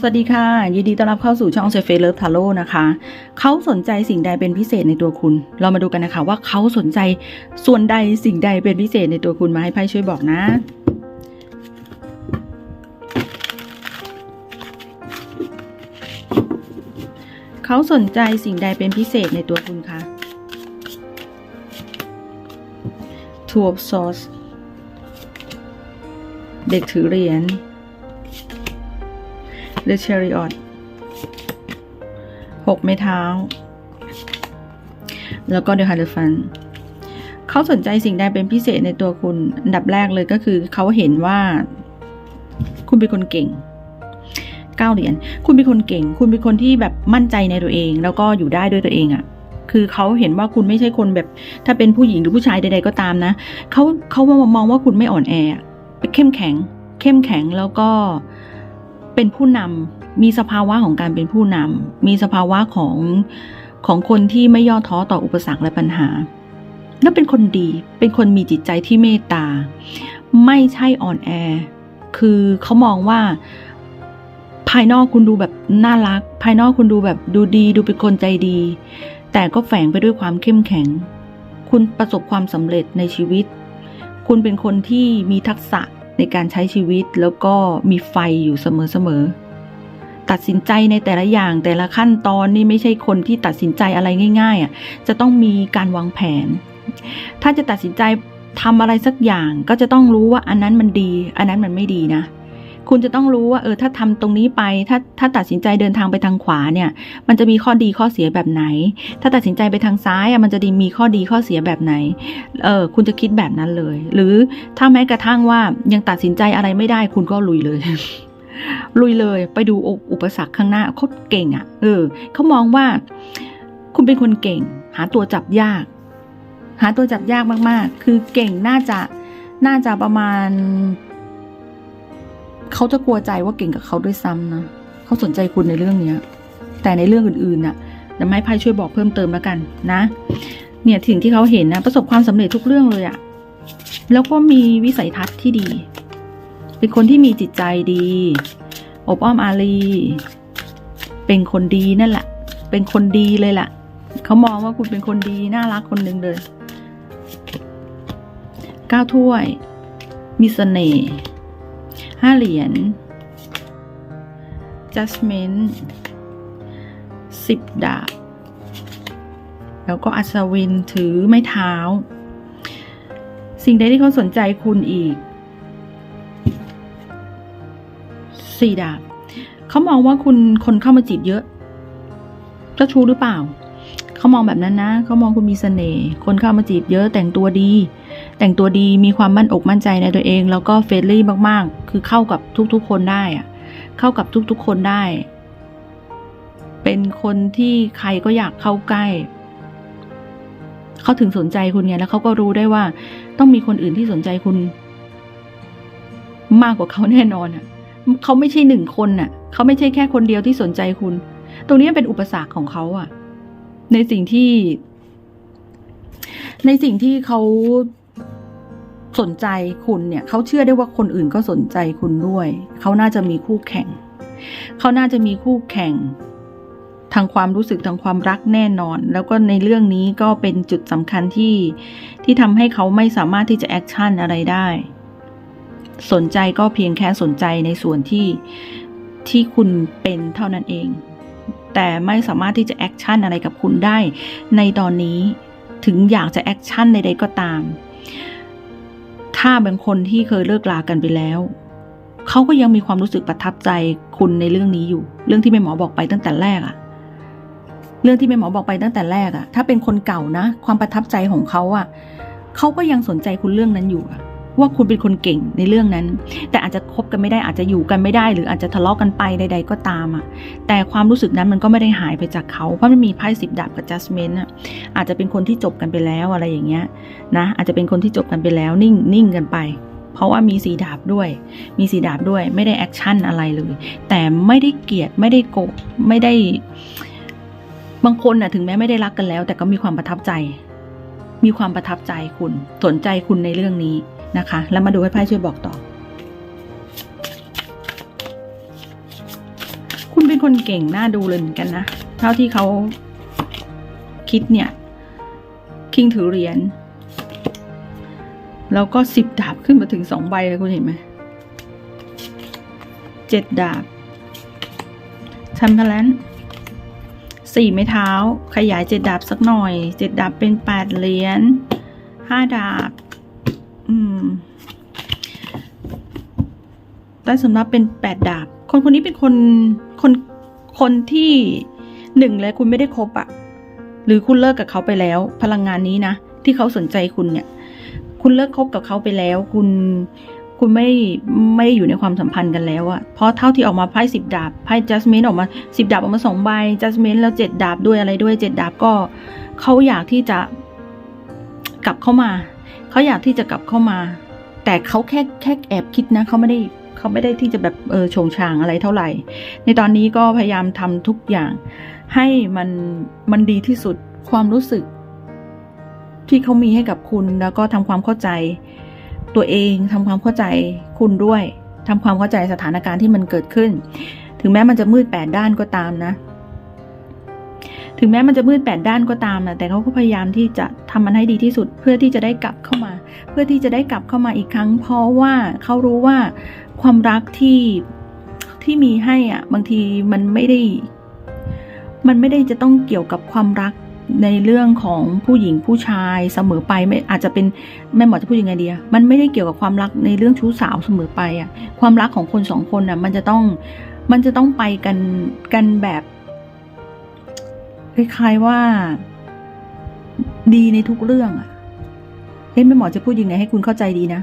สวัสดีค่ะ ยินดีต้อนรับเข้าสู่ช่องเซฟเฟเลิฟทาโร่นะคะ เขาสนใจสิ่งใดเป็นพิเศษในตัวคุณ เรามาดูกันนะคะว่าเขาสนใจส่วนใดสิ่งใดเป็นพิเศษในตัวคุณมาให้ไพ่ช่วยบอกนะเขาสนใจสิ่งใดเป็นพิเศษในตัวคุณคะ Two of Swords เด็กถือเหรียญ The Chariot หกไม้เท้า แล้วก็ The Hierophant เขาสนใจสิ่งใดเป็นพิเศษในตัวคุณ อันดับแรกเลยก็คือเขาเห็นว่า คุณเป็นคนเก่งเก้าเหรียญคุณเป็นคนเก่ง คุณเป็นคนที่แบบมั่นใจในตัวเอง แล้วก็อยู่ได้ด้วยตัวเองอะ่ะคือเขาเห็นว่าคุณไม่ใช่คนแบบ ถ้าเป็นผู้หญิงหรือผู้ชายใด ๆ ก็ตามนะเขาเขามองว่าคุณไม่อ่อนแอเข้มแข็ง เข้มแข็งแล้วก็ เป็นผู้นำมีสภาวะของการเป็นผู้นำมีสภาวะของของคนที่ไม่ย่อท้อต่ออุปสรรคและปัญหา และเป็นคนดี เป็นคนมีจิตใจที่เมตตา ไม่ใช่อ่อนแอ คือเขามองว่าภายนอกคุณดูแบบน่ารัก ภายนอกคุณดูแบบดูดี ดูเป็นคนใจดี แต่ก็แฝงไปด้วยความเข้มแข็ง คุณประสบความสำเร็จในชีวิต คุณเป็นคนที่มีทักษะ ในการใช้ชีวิตแล้วก็มีไฟอยู่เสมอๆตัดสินใจในแต่ละอย่างแต่ละขั้นตอนนี่ไม่ใช่คนที่ตัดสินใจอะไรง่ายๆอะจะต้องมีการวางแผน ถ้าจะตัดสินใจทำอะไรสักอย่างก็จะต้องรู้ว่าอันนั้นมันดี อันนั้นมันไม่ดีนะ คุณจะต้องรู้ว่าเออถ้าทำตรงนี้ไป ถ้าถ้าตัดสินใจเดินทางไปทางขวาเนี่ย มันจะมีข้อดีข้อเสียแบบไหน ถ้าตัดสินใจไปทางซ้ายอะมันจะดีมีข้อดีข้อเสียแบบไหนเออคุณจะคิดแบบนั้นเลย หรือถ้าแม้กระทั่งว่ายังตัดสินใจอะไรไม่ได้คุณก็ลุยเลยลุยเลยไปดูอุปสรรคข้างหน้าเขาเก่งอะ่ะ เออเขามองว่า คุณเป็นคนเก่ง หาตัวจับยาก หาตัวจับยากมากๆ คือเก่งน่าจะน่าจะประมาณ เขาจะกลัวใจว่าเก่งกับเขาด้วยซ้ำนะเขาสนใจคุณในเรื่องเนี้ย แต่ในเรื่องอื่นๆน่ะเดี๋ยวให้ไพ่ช่วยบอกเพิ่มเติมแล้วกันนะ เนี่ยสิ่งที่เขาเห็นนะประสบความสำเร็จทุกเรื่องเลยอะแล้วก็มีวิสัยทัศน์ที่ดี เป็นคนที่มีจิตใจดี อบอ้อมอารี เป็นคนดีนั่นแหละ เป็นคนดีเลยล่ะ เขามองว่าคุณเป็นคนดีน่ารักคนหนึ่งเลยเก้าถ้วย มีเสน่ห์ ห้าเหรียญ judgment สิบดาบ แล้วก็อัศวินถือไม้เท้า สิ่งใดที่เขาสนใจคุณอีกสี่ดาบ เขามองว่าคุณคนเข้ามาจีบเยอะเจ้าชู้หรือเปล่า เขามองแบบนั้นนะ เขามองคุณมีเสน่ห์ คนเข้ามาจีบเยอะแต่งตัวดี แต่งตัวดีมีความมั่นอกมั่นใจในตัวเอง แล้วก็เฟรนลี่มากๆ คือเข้ากับทุกๆคนได้อะเข้ากับทุกๆคนได้ เป็นคนที่ใครก็อยากเข้าใกล้ เขาถึงสนใจคุณไงแล้วเขาก็รู้ได้ว่า ต้องมีคนอื่นที่สนใจคุณ มากกว่าเขาแน่นอนอะเขาไม่ใช่หนึ่งคนน่ะ เขาไม่ใช่แค่คนเดียวที่สนใจคุณ ตรงนี้เป็นอุปสรรคของเขาอะ ในสิ่งที่ ในสิ่งที่เขา สนใจคุณเนี่ยเขาเชื่อได้ว่าคนอื่นก็สนใจคุณด้วย เขาน่าจะมีคู่แข่ง เขาน่าจะมีคู่แข่ง ทางความรู้สึกทางความรักแน่นอน แล้วก็ในเรื่องนี้ก็เป็นจุดสำคัญที่ที่ทำให้เขาไม่สามารถที่จะแอคชั่นอะไรได้ สนใจก็เพียงแค่สนใจในส่วนที่ที่คุณเป็นเท่านั้นเอง แต่ไม่สามารถที่จะแอคชั่นอะไรกับคุณได้ ในตอนนี้ถึงอยากจะแอคชั่นใดๆก็ตาม ถ้าเป็นคนที่เคยเลิกลากันไปแล้ว เขาก็ยังมีความรู้สึกประทับใจคุณในเรื่องนี้อยู่ เรื่องที่แม่หมอบอกไปตั้งแต่แรกอะเรื่องที่แม่หมอบอกไปตั้งแต่แรกอะถ้าเป็นคนเก่านะ ความประทับใจของเขาอะเขาก็ยังสนใจคุณเรื่องนั้นอยู่อะ ว่าคุณเป็นคนเก่งในเรื่องนั้น แต่อาจจะคบกันไม่ได้อาจจะอยู่กันไม่ได้ หรืออาจจะทะเลาะกันไปใด ๆ ก็ตามอะแต่ความรู้สึกนั้นมันก็ไม่ได้หายไปจากเขาเพราะมันมีไพ่สิบดาบกับ judgment อะอาจจะเป็นคนที่จบกันไปแล้วอะไรอย่างเงี้ยนะอาจจะเป็นคนที่จบกันไปแล้วนิ่งนิ่งกันไปเพราะว่ามีสีดาบด้วย มีสีดาบด้วย ไม่ได้แอคชั่นอะไรเลย แต่ไม่ได้เกลียด ไม่ได้โกรธ ไม่ได้ บางคนน่ะถึงแม้ไม่ได้รักกันแล้ว แต่ก็มีความประทับใจ มีความประทับใจคุณ สนใจคุณในเรื่องนี้ นะคะ แล้วมาดูให้ไพ่ช่วยบอกต่อ คุณเป็นคนเก่งน่าดูเลยเหมือนกันนะ เท่าที่เขาคิดเนี่ย คิงถือเหรียญ แล้วก็สิบดาบขึ้นมาถึงสองใบเลยคุณเห็นไหมเจ็ดดาบชัมเปลนสี่ไม้เท้า ขยายเจ็ดดาบสักหน่อยเจ็ดดาบเป็นแปดเหรียญห้าดาบ อืมได้สำรับเป็นแปดดาบ คนคนนี้เป็นคนคนคนที่หนึ่งเลยคุณไม่ได้คบอะหรือคุณเลิกกับเขาไปแล้ว พลังงานนี้นะที่เขาสนใจคุณเนี่ย คุณเลิกคบกับเขาไปแล้ว คุณคุณไม่ไม่อยู่ในความสัมพันธ์กันแล้วอะเพราะเท่าที่ออกมาไพ่สิบดาบไพ่จัสมินออกมาสิบดาบออกมาสองใบจัสมินแล้วเจ็ดดาบด้วยอะไรด้วยเจ็ดดาบก็เขาอยากที่จะกลับเข้ามา เขาอยากที่จะกลับเข้ามา แต่เขาแค่แค่แอบคิดนะเขาไม่ได้เขาไม่ได้ที่จะแบบเออโฉงฉางอะไรเท่าไหร่ ในตอนนี้ก็พยายามทำทุกอย่าง ให้มันมันดีที่สุดความรู้สึก ที่เขามีให้กับคุณแล้วก็ทำความเข้าใจ ตัวเองทำความเข้าใจคุณด้วยทำความเข้าใจสถานการณ์ที่มันเกิดขึ้น ถึงแม้มันจะมืดแปดด้านก็ตามนะ ถึงแม้มันจะมืดแปดด้านก็ตามนะแต่เขาก็พยายามที่จะทำมันให้ดีที่สุด เพื่อที่จะได้กลับเข้ามา เพื่อที่จะได้กลับเข้ามาอีกครั้ง เพราะว่าเขารู้ว่าความรักที่ที่มีให้อะบางทีมันไม่ได้ มันไม่ได้จะต้องเกี่ยวกับความรักในเรื่องของผู้หญิงผู้ชายเสมอไปไม่อาจจะเป็นแม่หมอจะพูดยังไงดีอะมันไม่ได้เกี่ยวกับความรักในเรื่องชู้สาวเสมอไปอะความรักของคนสองคนอะมันจะต้องมันจะต้องไปกันกันแบบ คล้ายๆว่า ดีในทุกเรื่องอะเฮ้ยแม่หมอจะพูดยังไงให้คุณเข้าใจดีนะ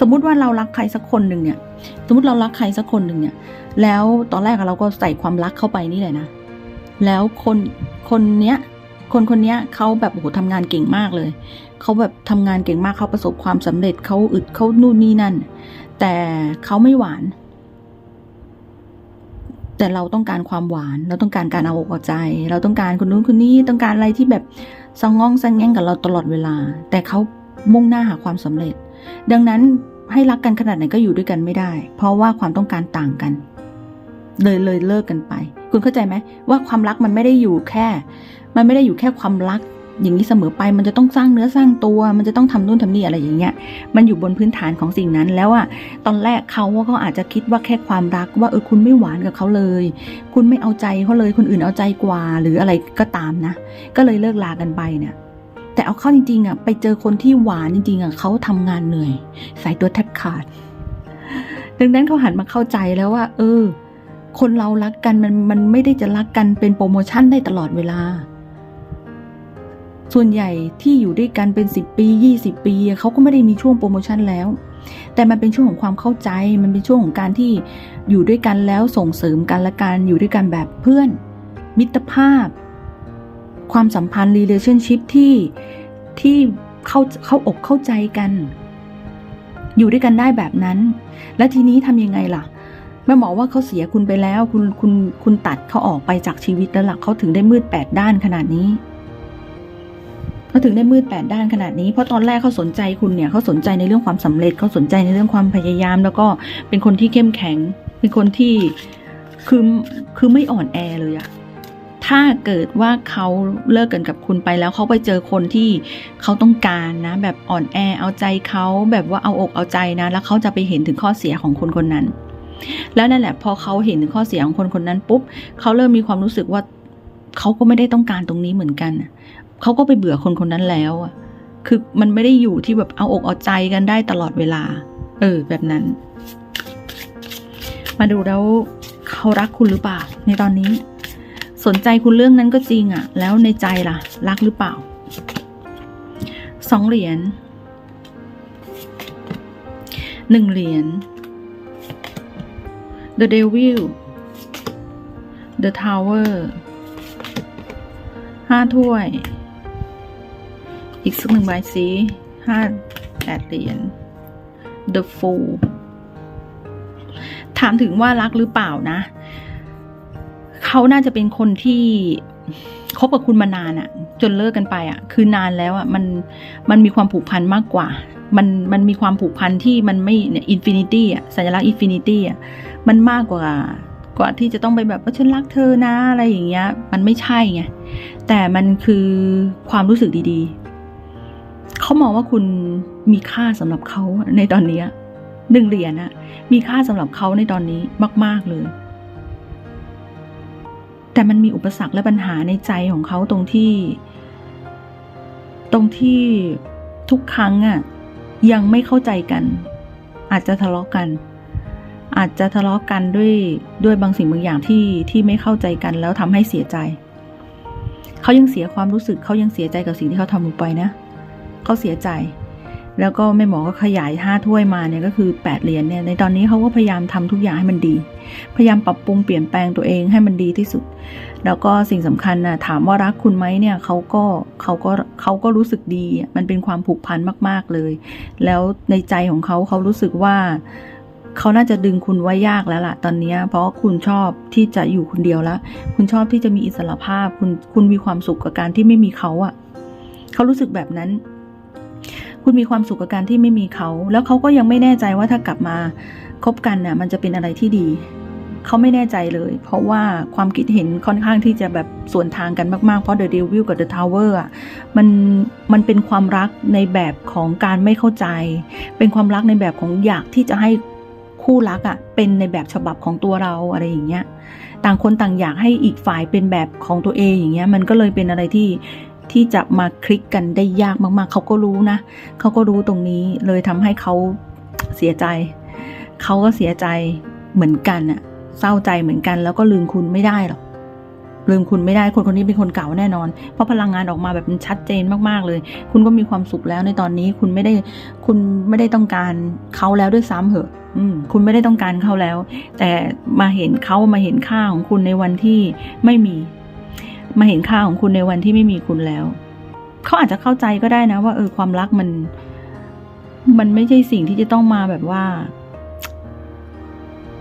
สมมุติว่าเรารักใครสักคนหนึ่งเนี่ย สมมติเรารักใครสักคนหนึ่งเนี่ย แล้วตอนแรกเราก็ใส่ความรักเข้าไปนี่แหละนะ แล้วคนคนเนี้ย คนคนเนี้ยเขาแบบโอ้โหทำงานเก่งมากเลย เขาแบบทำงานเก่งมากเขาประสบความสำเร็จเขาอึดเขานู่นนี่นั่น แต่เขาไม่หวาน แต่เราต้องการความหวาน เราต้องการการเอาอกเอาใจ เราต้องการคนนู้นคนนี้ต้องการอะไรที่แบบซองงองซังแง่งกับเราตลอดเวลา แต่เขามุ่งหน้าหาความสำเร็จ ดังนั้นให้รักกันขนาดไหนก็อยู่ด้วยกันไม่ได้ เพราะว่าความต้องการต่างกัน เลยเลยเลิกกันไป คุณเข้าใจไหมว่าความรักมันไม่ได้อยู่แค่ มันไม่ได้อยู่แค่ความรัก อย่างนี้เสมอไปมันจะต้องสร้างเนื้อสร้างตัว มันจะต้องทำนู่นทำนี่อะไรอย่างเงี้ยมันอยู่บนพื้นฐานของสิ่งนั้นแล้วอะตอนแรกเขาว่าเขาอาจจะคิดว่าแค่ความรักว่าเออคุณไม่หวานกับเขาเลย คุณไม่เอาใจเขาเลยคนอื่นเอาใจกว่า หรืออะไรก็ตามนะ ก็เลยเลิกลากันไปเนี่ยแต่เอาเข้าจริงๆอะไปเจอคนที่หวานจริงๆอะเขาทำงานเหนื่อยสายตัวแทบขาด ดังนั้นเขาหันมาเข้าใจแล้วว่า เออ คนเรารักกันมันมันไม่ได้จะรักกันเป็นโปรโมชั่นได้ตลอดเวลา ส่วนใหญ่ที่อยู่ด้วยกันเป็น 10 ปี 20 ปีเขาก็ไม่ได้มีช่วงโปรโมชั่นแล้ว แต่มันเป็นช่วงของความเข้าใจ มันเป็นช่วงของการที่อยู่ด้วยกันแล้วส่งเสริมกันและกันอยู่ด้วยกันแบบเพื่อน มิตรภาพ ความสัมพันธ์ relationship ที่ที่เข้าเข้าอกเข้าใจกัน อยู่ด้วยกันได้แบบนั้น และทีนี้ทำยังไงล่ะแม่หมอว่าเขาเสียคุณไปแล้ว คุณคุณคุณตัดเขาออกไปจากชีวิตแล้วล่ะเขาถึงได้มืดแปดด้านขนาดนี้ เขาถึงได้มืดแปดด้านขนาดนี้เพราะตอนแรกเขาสนใจคุณเนี่ยเขาสนใจในเรื่องความสำเร็จเขาสนใจในเรื่องความพยายาม แล้วก็เป็นคนที่เข้มแข็ง เป็นคนที่คือคือไม่อ่อนแอเลยอะถ้าเกิดว่าเขาเลิกกันกับคุณไปแล้วเขาไปเจอคนที่เขาต้องการนะ แบบอ่อนแอเอาใจเขาแบบว่าเอาอกเอาใจนะ แล้วเขาจะไปเห็นถึงข้อเสียของคนคนนั้น แล้วนั่นแหละพอเขาเห็นถึงข้อเสียของคนคนนั้นปุ๊บเขาเริ่มมีความรู้สึกว่าเขาก็ไม่ได้ต้องการตรงนี้เหมือนกัน เขาก็ไปเบื่อคนคนนั้นแล้วอะคือมันไม่ได้อยู่ที่แบบเอาอกเอาใจกันได้ตลอดเวลา เออ แบบนั้น มาดูแล้วเขารักคุณหรือเปล่า ในตอนนี้ สนใจคุณเรื่องนั้นก็จริงอะ่ะแล้วในใจล่ะ รักหรือเปล่าสองเหรียญหนึ่งเหรียญ The Devil The Tower ห้าถ้วย อีกสักหนึ่งใบสีห้าแปดเหรียญ The Fool ถามถึงว่ารักหรือเปล่านะ เขาน่าจะเป็นคนที่คบกับคุณมานานอะจนเลิกกันไปอะคือนานแล้วอะมันมันมีความผูกพันมากกว่า มันมันมีความผูกพันที่มันไม่เนี่ยอินฟินิตี้อะสัญลักษณ์อินฟินิตี้อะมันมากกว่ากว่าที่จะต้องไปแบบว่าฉันรักเธอนะอะไรอย่างเงี้ย มันไม่ใช่ไงแต่มันคือความรู้สึกดีๆ เขามองว่าคุณมีค่าสำหรับเขาในตอนนี้หนึ่งเหรียญอะมีค่าสำหรับเขาในตอนนี้มาก ๆเลย แต่มันมีอุปสรรคและปัญหาในใจของเขาตรงที่ ตรงที่ทุกครั้งอะยังไม่เข้าใจกัน อาจจะทะเลาะกัน อาจจะทะเลาะกันด้วยด้วยบางสิ่งบางอย่างที่ที่ไม่เข้าใจกันแล้วทำให้เสียใจ เขายังเสียความรู้สึกเขายังเสียใจกับสิ่งที่เขาทำลงไปนะเเขาเสียใจ แล้วก็แม่หมอก็ขยายห้าถ้วยมาเนี่ยก็คือแปดเหรียญเนี่ยในตอนนี้เขาก็พยายามทำทุกอย่างให้มันดี พยายามปรับปรุงเปลี่ยนแปลงตัวเองให้มันดีที่สุด แล้วก็สิ่งสำคัญนะถามว่ารักคุณไหมเนี่ยเขาก็เขาก็เขาก็รู้สึกดี มันเป็นความผูกพันมาก ๆเลย แล้วในใจของเขาเขารู้สึกว่าเขาน่าจะดึงคุณไว้ยากแล้วล่ะตอนนี้ เพราะคุณชอบที่จะอยู่คนเดียวแล้ว คุณชอบที่จะมีอิสระภาพ คุณคุณมีความสุขกับการที่ไม่มีเขาอะ่ะ เขารู้สึกแบบนั้น คุณมีความสุขกับการที่ไม่มีเขา แล้วเขาก็ยังไม่แน่ใจว่าถ้ากลับมาคบกันน่ะมันจะเป็นอะไรที่ดี เขาไม่แน่ใจเลย เพราะว่าความคิดเห็นค่อนข้างที่จะแบบส่วนทางกันมากๆ เพราะ The Devil กับ The Tower อะมันมันเป็นความรักในแบบของการไม่เข้าใจ เป็นความรักในแบบของอยากที่จะให้คู่รักอะเป็นในแบบฉบับของตัวเราอะไรอย่างเงี้ย ต่างคนต่างอยากให้อีกฝ่ายเป็นแบบของตัวเองอย่างเงี้ย มันก็เลยเป็นอะไรที่ ที่จะมาคลิกกันได้ยากมากๆ เขาก็รู้นะ เขาก็รู้ตรงนี้เลยทำให้เขาเสียใจ เขาก็เสียใจเหมือนกันอะเศร้าใจเหมือนกัน แล้วก็ลืมคุณไม่ได้หรอกลืมคุณไม่ได้คนคนนี้เป็นคนเก่าแน่นอน เพราะพลังงานออกมาแบบมันชัดเจนมากๆเลย คุณก็มีความสุขแล้วในตอนนี้คุณไม่ได้คุณไม่ได้ต้องการเขาแล้วด้วยซ้ำเหอะคุณไม่ได้ต้องการเขาแล้ว แต่มาเห็นเขามาเห็นค่าของคุณในวันที่ไม่มี มาเห็นค่าของคุณในวันที่ไม่มีคุณแล้ว เขาอาจจะเข้าใจก็ได้นะว่า เออความรักมัน มันไม่ใช่สิ่งที่จะต้องมาแบบว่า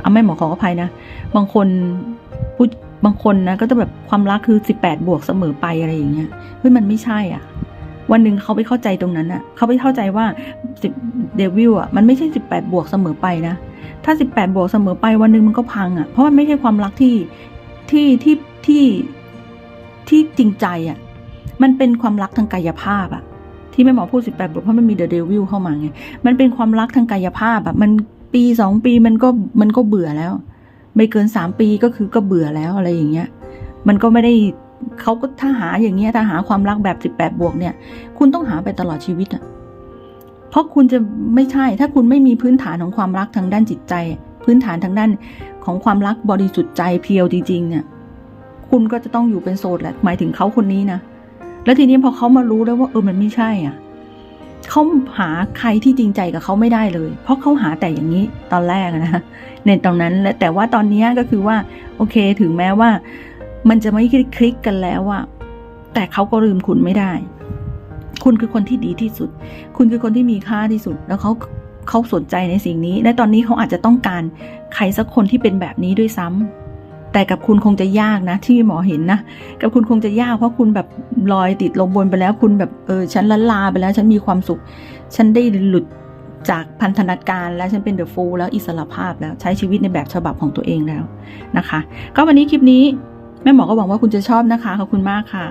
เอาไม่หมอขออภัยนะ บางคนพูดบางคนนะ ก็จะแบบความรักคือสิบแปดบวกเสมอไปอะไรอย่างเงี้ยเฮ้ยมันไม่ใช่อะ วันหนึ่งเขาไปเข้าใจตรงนั้นอะ เขาไปเข้าใจว่าสิบเดวิลอะมันไม่ใช่สิบแปดบวกเสมอไปนะถ้าสิบแปดบวกเสมอไปวันหนึ่งมันก็พังอะเพราะมันไม่ใช่ความรักที่ที่ที่ที่ ที่จริงใจอะ มันเป็นความรักทางกายภาพอะ ที่แม่หมอพูดสิบแปดบวกเพราะมันมีเดอะเดวิลเข้ามาไง มันเป็นความรักทางกายภาพอะ มันปีสองปีมันก็มันก็เบื่อแล้ว ไม่เกินสามปีก็คือก็เบื่อแล้วอะไรอย่างเงี้ย มันก็ไม่ได้เขาก็ถ้าหาอย่างเงี้ยถ้าหาความรักแบบสิบแปดบวกเนี่ย คุณต้องหาไปตลอดชีวิตอะเพราะคุณจะไม่ใช่ ถ้าคุณไม่มีพื้นฐานของความรักทางด้านจิตใจ พื้นฐานทางด้านของความรักบริสุทธิ์ใจเพียวจริงๆเนี่ย คุณก็จะต้องอยู่เป็นโสดแหละหมายถึงเขาคนนี้นะแล้วทีนี้พอเขามารู้แล้วว่าเออมันไม่ใช่อะเขาหาใครที่จริงใจกับเขาไม่ได้เลย เพราะเขาหาแต่อย่างนี้ตอนแรกนะในตรงนั้นและแต่ว่าตอนนี้ก็คือว่า โอเคถึงแม้ว่า มันจะไม่คลิกกันแล้วอะแต่เขาก็ลืมคุณไม่ได้ คุณคือคนที่ดีที่สุด คุณคือคนที่มีค่าที่สุด แล้วเขาเขาสนใจในสิ่งนี้ และตอนนี้เขาอาจจะต้องการใครสักคนที่เป็นแบบนี้ด้วยซ้ำ แต่กับคุณคงจะยากนะ ที่หมอเห็นนะ กับคุณคงจะยากเพราะคุณแบบลอยติดลมบนไปแล้ว คุณแบบเออฉันละลาไปแล้ว ฉันมีความสุข ฉันได้หลุดจากพันธนาการแล้วฉันเป็นเดอะฟูลแล้วอิสระภาพแล้วใช้ชีวิตในแบบฉบับของตัวเองแล้วนะคะ ก็วันนี้คลิปนี้แม่หมอก็หวังว่าคุณจะชอบนะคะขอบคุณมากค่ะ